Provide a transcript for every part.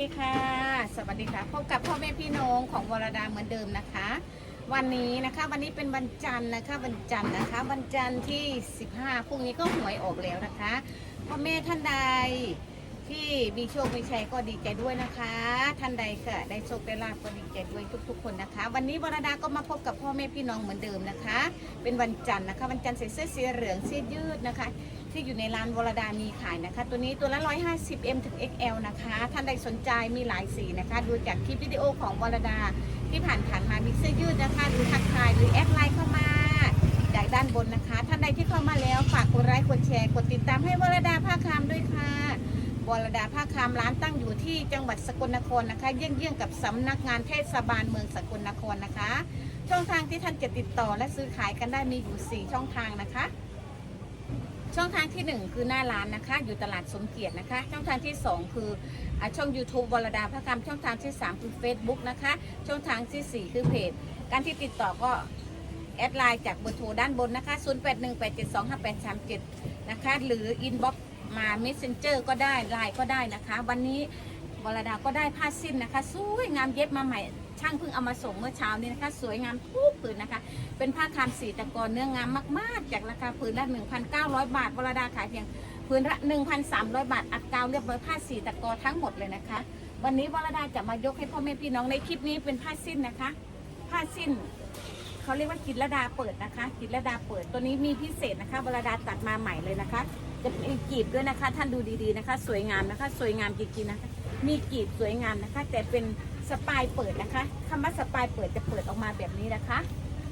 สวัสดีค่ะ สวัสดีค่ะ พบกับพ่อแม่พี่น้องของวรดาเหมือนเดิมนะคะ วันนี้นะคะวันนี้เป็นวันจันทร์นะคะวันจันทร์นะคะวันจันทร์ที่ 15พรุ่งนี้ก็หวยออกแล้วนะคะพ่อแม่ท่านใดที่มีโชค มีชัยก็ดีใจด้วยนะคะ ท่านใดค่ะได้โชคได้ลาภก็ดีใจด้วยทุก ๆ คนนะคะ วันนี้วรดาก็มาพบกับพ่อแม่พี่น้องเหมือนเดิมนะคะ เป็นวันจันทร์นะคะ วันจันทร์ใส่เสื้อสีเหลืองเสื้อยืดนะคะ ที่อยู่ในร้านวรดามีขายนะคะ ตัวนี้ตัวละ 150M ถึง XL นะคะ ท่านใดสนใจมีหลายสีนะคะ ดูจากคลิปวิดีโอของวรดาที่ผ่านผ่านมามีเสื้อยืดนะคะหรือทักทายหรือแอดไลน์เข้ามาจากด้านบนนะคะ ท่านใดที่เข้ามาแล้วฝากกดไลค์กดแชร์กดติดตามให้วรดาภาคามด้วยค่ะวรดาภาคามร้านตั้งอยู่ที่จังหวัดสกลนครนะคะ เยี่ยงๆกับสำนักงานเทศบาลเมืองสกลนครนะคะ ช่องทางที่ท่านจะติดต่อและซื้อขายกันได้มีอยู่ 4 ช่องทางนะคะ ช่องทางที่ 1 คือหน้าร้านนะคะ อยู่ตลาดสมเกียรตินะคะ ช่องทางที่ 2 คืออช่อง YouTube วรดาพระกรรมช่องทางที่ 3 คือ Facebook นะคะ ช่องทางทีสี่ 4 คือเพจ การที่ติดต่อก็แอดไลน์จากเบอร์โทรด้านบนนะคะ 0818725837 นะคะ หรือ inbox มา Messenger ก็ได้ไลน์ก็ได้นะคะ วันนี้วรดาก็ได้ผ้าสิ้นนะคะ สวยงามเย็บมาใหม่ ช่างเพิ่งเอามาส่งเมื่อเช้านี้นะคะ สวยงามทุกผืนนะคะ เป็นผ้าคามสีตะกอนเนื้องามมาก ๆ จากราคาผืนละ 1,900 บาทวรดาขายเพียงผืนละ 1,300 บาท อัดกาวเรียบร้อยผ้าสีตะกอนทั้งหมดเลยนะคะ วันนี้วรดาจะมายกให้พ่อแม่พี่น้องในคลิปนี้เป็นผ้าสิ้นนะคะ ผ้าสิ้นเขาเรียกว่ากินระดาเปิดนะคะกินระดาเปิดตัวนี้มีพิเศษนะคะวรดาตัดมาใหม่เลยนะคะ จะมีกีบด้วยนะคะ ท่านดูดีๆนะคะ สวยงามนะคะ สวยงามจริงๆนะคะ มีกีบสวยงามนะคะ แต่เป็น สปายเปิดนะคะคำว่าสปายเปิดจะเปิดออกมาแบบนี้นะคะ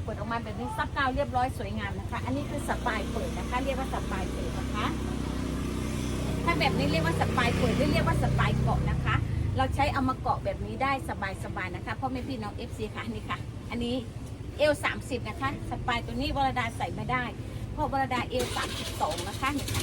เปิดออกมาแบบนี้ซับกาวเรียบร้อยสวยงามนะคะ อันนี้คือสปายเปิดนะคะ เรียกว่าสปายเปิดนะคะ ถ้าแบบนี้เรียกว่าสปายเปิดหรือเรียกว่าสปายเกาะนะคะ เราใช้เอามาเกาะแบบนี้ได้สบายๆนะคะพ่อแม่พี่น้อง FC ค่ะนี่ค่ะ อันนี้เอล30นะคะ สปายตัวนี้วรดาใส่ไม่ได้ เพราะวรดาเอล32นะคะนี่ค่ะ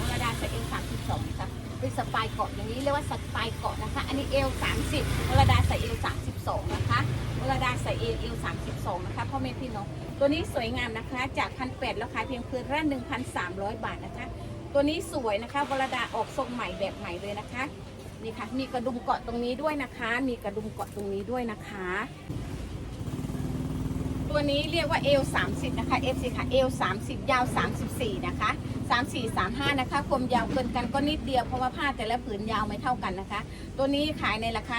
วรดาใส่เอล32นะคะ เป็นสปายเกาะอย่างนี้เรียกว่าสปายเกาะนะคะ อันนี้เอล30วรดาใส่เอล32นะคะวรดาใส่เอลเอล32นะคะพ่อแม่พี่น้องตัวนี้สวยงามนะคะ จากพันแปดแล้วขายเพียงคืนละ1,300 บาทนะคะ ตัวนี้สวยนะคะวรดาออกทรงใหม่แบบใหม่เลยนะคะนี่ค่ะมีกระดุมเกาะตรงนี้ด้วยนะคะ มีกระดุมเกาะตรงนี้ด้วยนะคะ ตัวนี้เรียกว่าเอล30นะคะ F สิค่ะเอล30 ยาว 34 นะคะ 34 35นะคะความยาวเกินกันก็นิดเดียวเพราะว่าผ้าแต่ละผืนยาวไม่เท่ากันนะคะ ตัวนี้ขายในราคา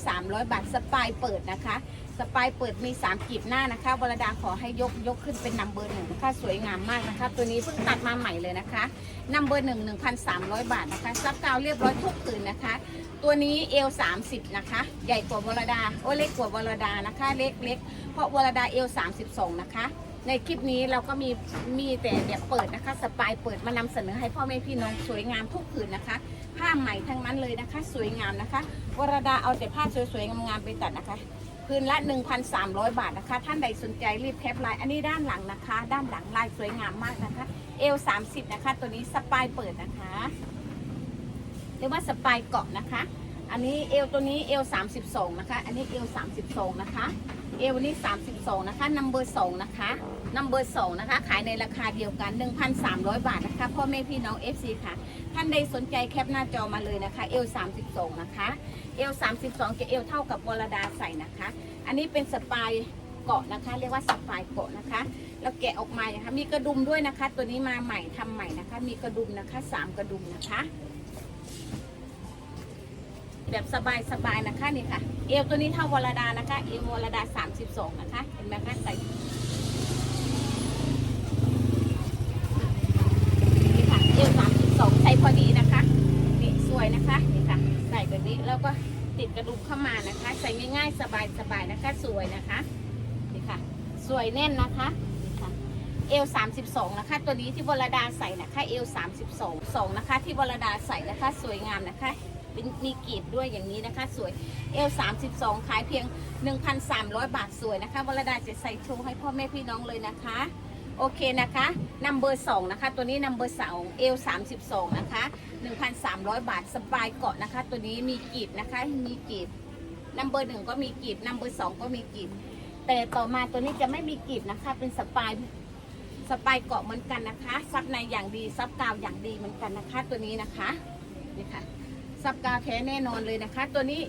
1,300 บาทสปายเปิดนะคะ สปายเปิดมี 3กีบหน้านะคะวรดาขอให้ยกยกขึ้นเป็นนัมเบอร์หนึ่งนะคะสวยงามมากนะคะ ตัวนี้เพิ่งตัดมาใหม่เลยนะคะนัมเบอร์หนึ่งหนึ่งพันสามร้อยบาทนะคะซับกาวเรียบร้อยทุกผืนนะคะ ตัวนี้เอลสามสิบนะคะ ใหญ่กว่าวรดาโอ้เล็กกว่าวรดานะคะ เล็กเล็กเพราะวรดาเอลสามสิบสองนะคะ ในคลิปนี้เราก็มีมีแต่แบบเปิดนะคะ สปายเปิดมานำเสนอให้พ่อแม่พี่น้องสวยงามทุกผืนนะคะผ้าใหม่ทั้งนั้นเลยนะคะ สวยงามนะคะวรดาเอาแต่ผ้าสวยๆงามๆไปตัดนะคะคืนละ 1,300 บาทนะคะ ท่านใดสนใจรีบแคปไลน์อันนี้ด้านหลังนะคะ ด้านหลังลายสวยงามมากนะคะ เอล30 นะคะ ตัวนี้สปายเปิดนะคะเรียกว่าสปายเกาะนะคะ อันนี้เอลตัวนี้เอล32นะคะ อันนี้เอล32นะคะ เอลนี้ 32 นะคะนัมเบอร์2นะคะนัมเบอร์2นะคะ ขายในราคาเดียวกัน 1,300 บาทนะคะ พ่อแม่พี่น้อง FC ค่ะ ท่านใดสนใจแคปหน้าจอมาเลยนะคะเอล32 นะคะเอล32 จะเอลเท่ากับวรดาใส่นะคะ อันนี้เป็นสปายเกาะนะคะ เรียกว่าสปายเกาะนะคะแล้วแกะออกมานะคะมีกระดุมด้วยนะคะ ตัวนี้มาใหม่ทำใหม่นะคะ มีกระดุมนะคะสามกระดุมนะคะ แบบสบายๆนะคะนี่ค่ะ เอวตัวนี้เท่าวรดานะคะ เอววรดา 32 นะคะ เห็นไหมคะใส่นี่ค่ะเอว32 ใส่พอดีนะคะ นี่สวยนะคะนี่ค่ะ ใส่แบบนี้แล้วก็ติดกระดุมเข้ามานะคะ ใส่ง่ายๆสบายๆนะคะ สวยนะคะนี่ค่ะ สวยแน่นนะคะนี่ค่ะเอล32 นะคะ ตัวนี้ที่วรดาใส่นะคะ เอล32 2 นะคะ ที่วรดาใส่นะคะ สวยงามนะคะ เป็นมีกีบด้วยอย่างนี้นะคะ สวยเอล32 ขายเพียง 1,300 บาทสวยนะคะวรดาจะใส่โชว์ให้พ่อแม่พี่น้องเลยนะคะ โอเคนะคะนัมเบอร์สองนะคะ ตัวนี้นัมเบอร์สองเอล32นะคะ 1,300 บาทสปายเกาะนะคะ ตัวนี้มีกีบนะคะมีกีบนัมเบอร์หนึ่งก็มีกีบนัมเบอร์สองก็มีกีบแต่ต่อมาตัวนี้จะไม่มีกีบนะคะ เป็นสปายสปายเกาะเหมือนกันนะคะ ซับในอย่างดีซับกาวอย่างดีเหมือนกันนะคะ ตัวนี้นะคะนี่ค่ะ ซับกาแท้แน่นอนเลยนะคะ ตัวนี้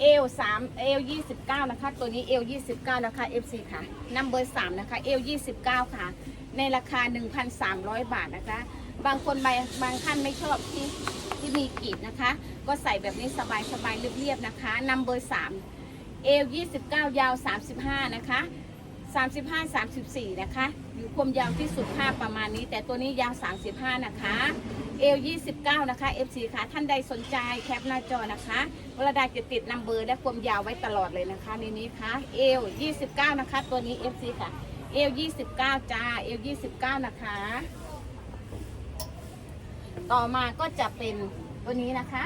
เอลสามเอลยี่สิบเก้านะคะ ตัวนี้เอลยี่สิบเก้านะคะ FC ค่ะนัมเบอร์สามนะคะเอลยี่สิบเก้าค่ะ ในราคา1,300บาทนะคะ บางคนบางบางท่านไม่ชอบที่ที่มีกีดนะคะ ก็ใส่แบบนี้สบายสบายเรียบๆนะคะนัมเบอร์สามเอล29ยาว35นะคะ35 34 นะคะ อยู่ความยาวที่สุดผ้าประมาณนี้ แต่ตัวนี้ยาว 35 นะคะ เอล29 นะคะ FC ค่ะ ท่านใดสนใจแคปหน้าจอนะคะวรดาจะติดนัมเบอร์และความยาวไว้ตลอดเลยนะคะในนี้ค่ะเอล29 นะคะ ตัวนี้ FC ค่ะเอล29 จ้าเอล29 นะคะ ต่อมาก็จะเป็นตัวนี้นะคะ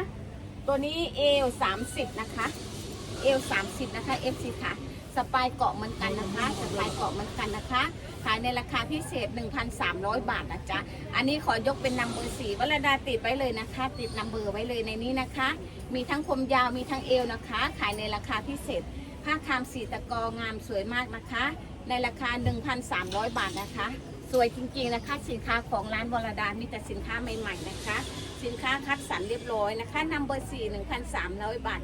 ตัวนี้เอล30 นะคะเอล30 นะคะ FC ค่ะ สปายเกาะเหมือนกันนะคะสปายเกาะเหมือนกันนะคะ ขายในราคาพิเศษ 1,300 บาทนะจ๊ะ อันนี้ขอยกเป็นนัมเบอร์สี่วรดาติดไว้เลยนะคะ ติดนัมเบอร์ไว้เลยในนี้นะคะ มีทั้งคมยาวมีทั้งเอวนะคะ ขายในราคาพิเศษ ผ้าคามสีตะกองามสวยมากนะคะ ในราคา 1,300 บาทนะคะ สวยจริงๆนะคะ สินค้าของร้านวรดามีแต่สินค้าใหม่ๆนะคะสินค้าคัดสรรเรียบร้อยนะคะนัมเบอร์สี่1,300บาท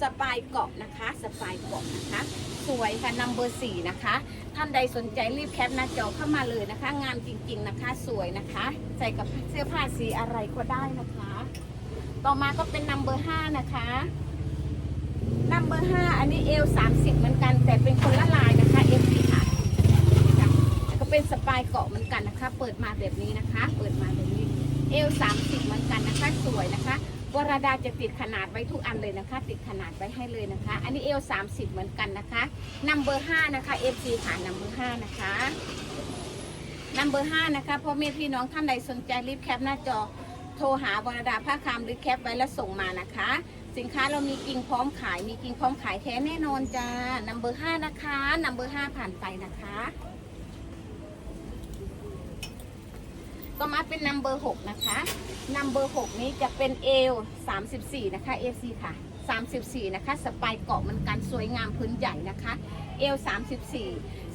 สปายเกาะนะคะ สปายเกาะนะคะ สวยค่ะนัมเบอร์สี่นะคะ ท่านใดสนใจรีบแคปหน้าจอเข้ามาเลยนะคะ งามจริงๆนะคะ สวยนะคะ ใส่กับเสื้อผ้าสีอะไรก็ได้นะคะ ต่อมาก็เป็นนัมเบอร์ห้านะคะนัมเบอร์ห้าอันนี้เอลสามสิบเหมือนกัน แต่เป็นคนละลายนะคะเอฟซีค่ะค่ะแล้วก็เป็นสปายเกาะเหมือนกันนะคะ เปิดมาแบบนี้นะคะ เปิดมาแบบนี้เอลสามสิบเหมือนกันนะคะ สวยนะคะ วรดาจะติดขนาดไว้ทุกอันเลยนะคะ ติดขนาดไว้ให้เลยนะคะ อันนี้เอลสามสิบเหมือนกันนะคะนัมเบอร์ห้านะคะเอฟซีค่ะนัมเบอร์ห้านะคะนัมเบอร์ห้านะคะพ่อแม่พี่น้องท่านใดสนใจรีบแคปหน้าจอโทรหาวรดาผ้าคามหรือแคปไว้แล้วส่งมานะคะ สินค้าเรามีกิ่งพร้อมขายมีกิ่งพร้อมขายแท้แน่นอนจ้านัมเบอร์ห้านะคะนัมเบอร์ห้าผ่านไปนะคะ ต่อมาเป็นนัมเบอร์หกนะคะนัมเบอร์หกนี้จะเป็นเอลสามสิบสี่นะคะเอซีค่ะสามสิบสี่นะคะสปายเกาะมันกันสวยงามพื้นใหญ่นะคะเอลสามสิบสี่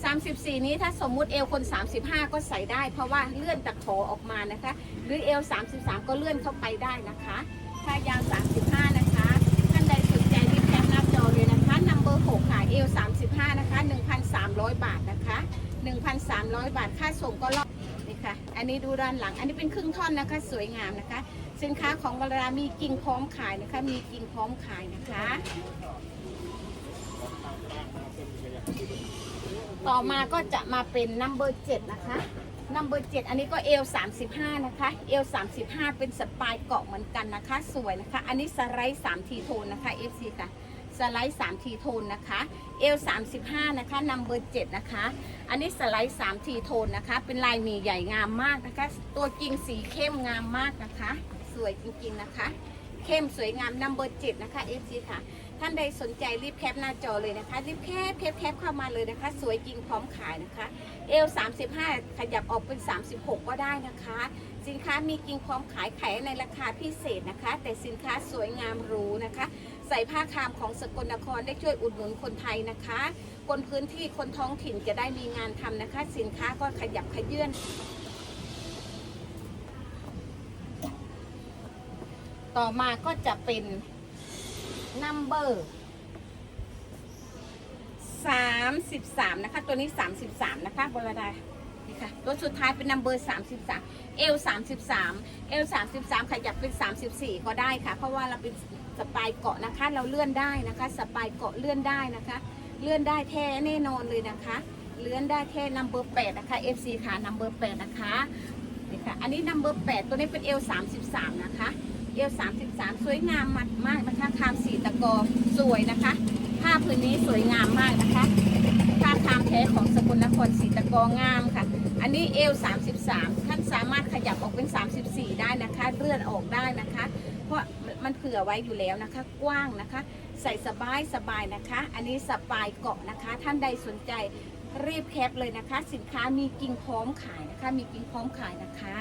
สามสิบสี่นี้ถ้าสมมุติเอลคนสามสิบห้าก็ใส่ได้ เพราะว่าเลื่อนตะขอออกมานะคะ หรือเอลสามสิบสามก็เลื่อนเข้าไปได้นะคะถ้ายาวสามสิบห้านะคะท่านใดสนใจรีบแคปหน้าจอเลยนะคะนัมเบอร์หกค่ะเอลสามสิบห้านะคะหนึ่งพันสามร้อยบาทนะคะหนึ่งพันสามร้อยบาทค่าส่งก็รอบ นี่ค่ะ อันนี้ดูด้านหลัง อันนี้เป็นครึ่งท่อนนะคะ สวยงามนะคะ สินค้าของวรามีกิ่งพร้อมขายนะคะ มีกิ่งพร้อมขายนะคะ ต่อมาก็จะมาเป็นนัมเบอร์เจ็ดนะคะนัมเบอร์เจ็ดอันนี้ก็เอล35นะคะเอล35เป็นสปายเกาะเหมือนกันนะคะ สวยนะคะ อันนี้สไลด์3ทีโทนนะคะ FC ค่ะ สไลด์3ทีโทนนะคะเอล35นะคะนัมเบอร์7นะคะ อันนี้สไลด์3ทีโทนนะคะ เป็นลายมีใหญ่งามมากนะคะ ตัวจริงสีเข้มงามมากนะคะ สวยจริงๆนะคะ เข้มสวยงามนัมเบอร์7นะคะ FC ค่ะ ท่านใดสนใจรีบแคปหน้าจอเลยนะคะ รีบแคปแคปแคปเข้ามาเลยนะคะ สวยจริงพร้อมขายนะคะเอล35 ขยับออกเป็น 36 ก็ได้นะคะสินค้ามีกิ่งพร้อมขายขายในราคาพิเศษนะคะ แต่สินค้าสวยงามรู้นะคะ ใส่ผ้าคามของสกลนครได้ช่วยอุดหนุนคนไทยนะคะ คนพื้นที่คนท้องถิ่นจะได้มีงานทำนะคะ สินค้าก็ขยับขยื่นต่อมาก็จะเป็นนัมเบอร์สามสิบสามนะคะ ตัวนี้สามสิบสามนะคะบรดานี่ค่ะตัวสุดท้ายเป็นนัมเบอร์สามสิบสามเอลสามสิบสามเอลสามสิบสามขยับเป็นสามสิบสี่ก็ได้ค่ะ เพราะว่าเราเป็น สปายเกาะนะคะ เราเลื่อนได้นะคะ สปายเกาะเลื่อนได้นะคะ เลื่อนได้แท้แน่นอนเลยนะคะ เลื่อนได้แท้นัมเบอร์แปดนะคะ FC ค่ะนัมเบอร์แปดนะคะนี่ค่ะ อันนี้นัมเบอร์แปดตัวนี้เป็นเอลสามสิบสามนะคะเอล33สวยงามมากมากนะคะคามสีตะกอสวยนะคะผ้าพื้นนี้สวยงามมากนะคะผ้าคามแท้ของสกลนครสีตะกองามค่ะ อันนี้เอล33ท่านสามารถขยับออกเป็น34ได้นะคะ เลื่อนออกได้นะคะ เพราะ มันเผื่อไว้อยู่แล้วนะคะ กว้างนะคะ ใส่สบายสบายนะคะ อันนี้สปายเกาะนะคะ ท่านใดสนใจรีบแคปเลยนะคะ สินค้ามีกิ่งพร้อมขายนะคะ มีกิ่งพร้อมขายนะคะ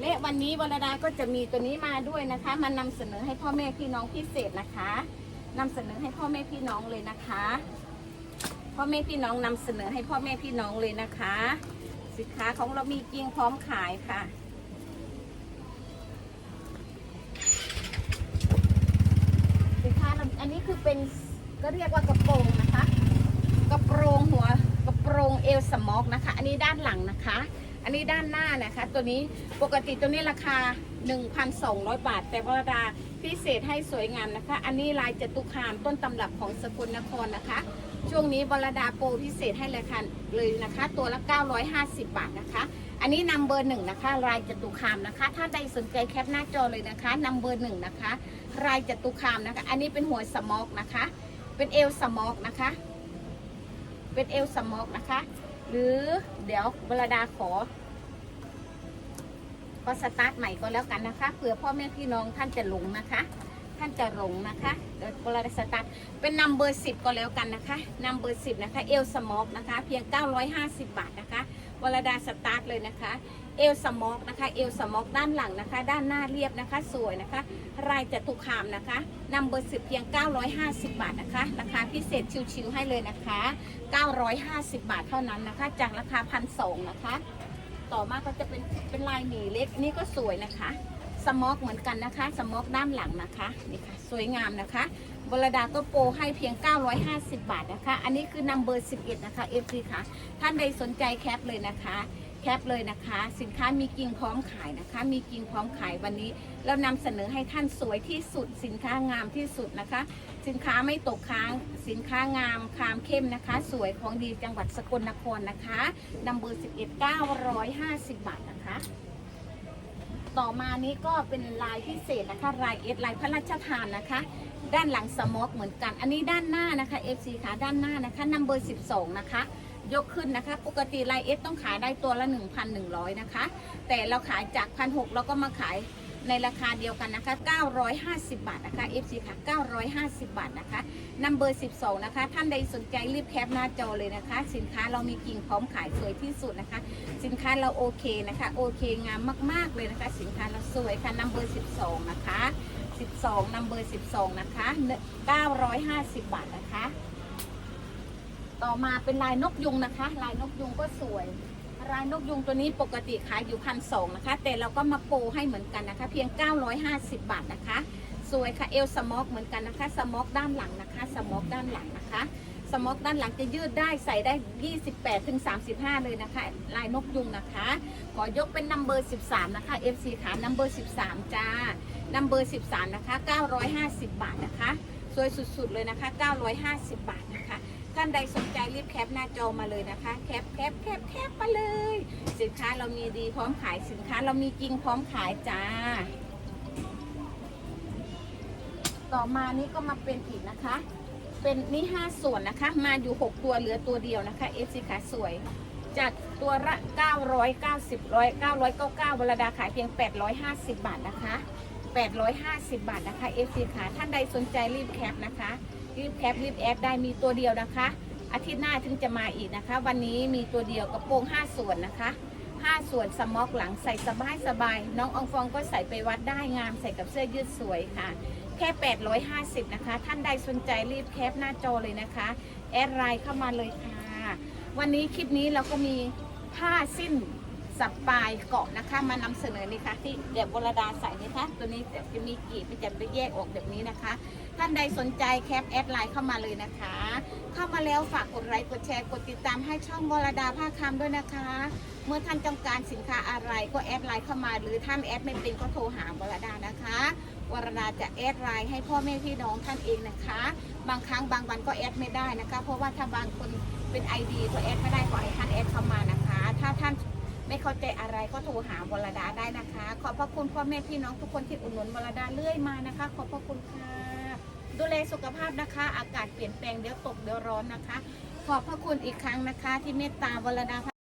และวันนี้วรดาก็จะมีตัวนี้มาด้วยนะคะ มานำเสนอให้พ่อแม่พี่น้องพิเศษนะคะนำเสนอให้พ่อแม่พี่น้องเลยนะคะ พ่อแม่พี่น้องนำเสนอให้พ่อแม่พี่น้องเลยนะคะ สินค้าของเรามีจริงพร้อมขายค่ะ เป็นก็เรียกว่ากระโปรงนะคะ กระโปรงหัวกระโปรงเอวสมอกนะคะ อันนี้ด้านหลังนะคะ อันนี้ด้านหน้านะคะ ตัวนี้ปกติตัวนี้ราคา 1,200 บาท แต่วราดาพิเศษให้สวยงามนะคะ อันนี้ลายจตุคามต้นตำรับของสกลนครนะคะ ช่วงนี้วรดาโปรพิเศษให้เลยค่ะเลยนะคะ ตัวละ 950 บาทนะคะ นนี้นำเบอร์หนึ่งนะคะลายจตุคามนะคะ ถ้าใดสนใจแคปหน้าจอเลยนะคะนำเบอร์หนึ่งนะคะลายจตุคามนะคะ อันนี้เป็นหัวสมอกนะคะ เป็นเอวสมอกนะคะ เป็นเอวสมอกนะคะ หรือเดี๋ยวเวรดาขอก็สตาร์ทใหม่ก็แล้วกันนะคะเผื่อพ่อแม่พี่น้องท่านจะหลงนะคะท่านจะหลงนะคะเดี๋ยวเวลาสตาร์ทเป็นนัมเบอร์สิก็แล้วกันนะคะนัมเบอร์สินะคะ เอลสมอกนะคะ เพียง 950 บาทนะคะ วลดาสตาร์ทเลยนะคะ เอลสมอกนะคะ เอลสมอกด้านหลังนะคะ ด้านหน้าเรียบนะคะ สวยนะคะลายจตุคามนะคะนัมเบอร์สิบเพียง 950 บาทนะคะ ราคาพิเศษชิวๆให้เลยนะคะ 950 บาทเท่านั้นนะคะ จากราคาพันสองนะคะ ต่อมาก็จะเป็นเป็นลายหมีเล็ก นี่ก็สวยนะคะ สมอกเหมือนกันนะคะ สมอกด้านหลังนะคะ นี่ค่ะ สวยงามนะคะ บรดาก็โปรให้เพียง 950 บาทนะคะ อันนี้คือนัมเบอร์ 11 นะคะ FG ค่ะ ท่านใดสนใจแคปเลยนะคะ แคปเลยนะคะ สินค้ามีกิ่งพร้อมขายนะคะ มีกิ่งพร้อมขายวันนี้ เรานำเสนอให้ท่านสวยที่สุด สินค้างามที่สุดนะคะ สินค้าไม่ตกค้าง สินค้างามคามเข้มนะคะ สวยของดีจังหวัดสกลนครนะคะนัมเบอร์ 11 950 บาทนะคะต่อมานี้ก็เป็นลายพิเศษนะคะ ลายเอสลายพระราชทานนะคะ ด้านหลังสมอกเหมือนกัน อันนี้ด้านหน้านะคะ FC ขาด้านหน้านะคะนัมเบอร์12 นะคะ ยกขึ้นนะคะ ปกติลายเอสต้องขายได้ตัวละ 1,100 นะคะ แต่เราขายจาก 1,600เราก็มาขาย ในราคาเดียวกันนะคะ 950 บาทนะคะ FC ค่ะ 950 บาทนะคะนัมเบอร์12 นะคะ ท่านใดสนใจรีบแคปหน้าจอเลยนะคะ สินค้าเรามีกิ่งพร้อมขายสวยที่สุดนะคะ สินค้าเราโอเคนะคะ โอเคงามมาก ๆ เลยนะคะ สินค้าเราสวยค่ะนัมเบอร์12 นะคะ 12นัมเบอร์12 นะคะ 950 บาทนะคะ ต่อมาเป็นลายนกยุงนะคะ ลายนกยุงก็สวย ลายนกยุงตัวนี้ปกติขายอยู่พันสองนะคะ แต่เราก็มาโปรให้เหมือนกันนะคะ เพียง 950 บาทนะคะ สวยค่ะเอลสมอกเหมือนกันนะคะ สมอกด้านหลังนะคะ สมอกด้านหลังนะคะ สมอกด้านหลังจะยืดได้ใส่ได้ 28ถึง35 เลยนะคะ ลายนกยุงนะคะ ขอยกเป็นนัมเบอร์13 นะคะ FC ค่ะนัมเบอร์13 จ้านัมเบอร์13 นะคะ 950 บาทนะคะ สวยสุดๆเลยนะคะ 950 บาทนะคะ ท่านใดสนใจรีบแคปหน้าจอมาเลยนะคะ แคปแคปแคปแคปมาเลย สินค้าเรามีดีพร้อมขายสินค้าเรามีจริงพร้อมขายจ้า ต่อมานี้ก็มาเป็นอีกนะคะ เป็นนี่ห้าส่วนนะคะ มาอยู่6ตัวเหลือตัวเดียวนะคะเอฟซีขาสวยจากตัวละ990ร้อย999วลดาขายเพียง 850 บาทนะคะ 850 บาทนะคะเอซีขาท่านใดสนใจรีบแคปนะคะ รีบแคปรีบแอดได้มีตัวเดียวนะคะ อาทิตย์หน้าถึงจะมาอีกนะคะ วันนี้มีตัวเดียวกระโปรง 5 ส่วนนะคะ 5 ส่วนสมอกหลังใส่สบายสบายน้องอองฟองก็ใส่ไปวัดได้งามใส่กับเสื้อยืดสวยค่ะ แค่ 850 นะคะ ท่านใดสนใจรีบแคปหน้าจอเลยนะคะ แอดไลน์เข้ามาเลยค่ะ วันนี้คลิปนี้เราก็มีผ้าสิ้น สับปลายเกาะนะคะมานำเสนอนี่ค่ะที่เดี๋ยววรดาใส่นี่ค่ะตัวนี้จะมีกีบมันจะไปแยกออกแบบนี้นะคะ ท่านใดสนใจแคปแอดไลน์เข้ามาเลยนะคะ เข้ามาแล้วฝากกดไลค์กดแชร์กดติดตามให้ช่องวรดาผ้าคำด้วยนะคะ เมื่อท่านต้องการสินค้าอะไรก็แอดไลน์เข้ามาหรือท่านแอดไม่เป็นก็โทรหาวรดานะคะวรดาจะแอดไลน์ให้พ่อแม่พี่น้องท่านเองนะคะ บางครั้งบางวันก็แอดไม่ได้นะคะ เพราะว่าถ้าบางคนเป็น ID ก็แอดไม่ได้ขอให้ท่านแอดเข้ามานะคะ ถ้าท่าน ไม่เข้าใจอะไรก็โทรหาวรดาได้นะคะ ขอบพระคุณพ่อแม่พี่น้องทุกคนที่อุดหนุนวรดาเรื่อยมานะคะ ขอบพระคุณค่ะ ดูแลสุขภาพนะคะ อากาศเปลี่ยนแปลงเดี๋ยวตกเดี๋ยวร้อนนะคะ ขอบพระคุณอีกครั้งนะคะ ที่เมตตาวรดา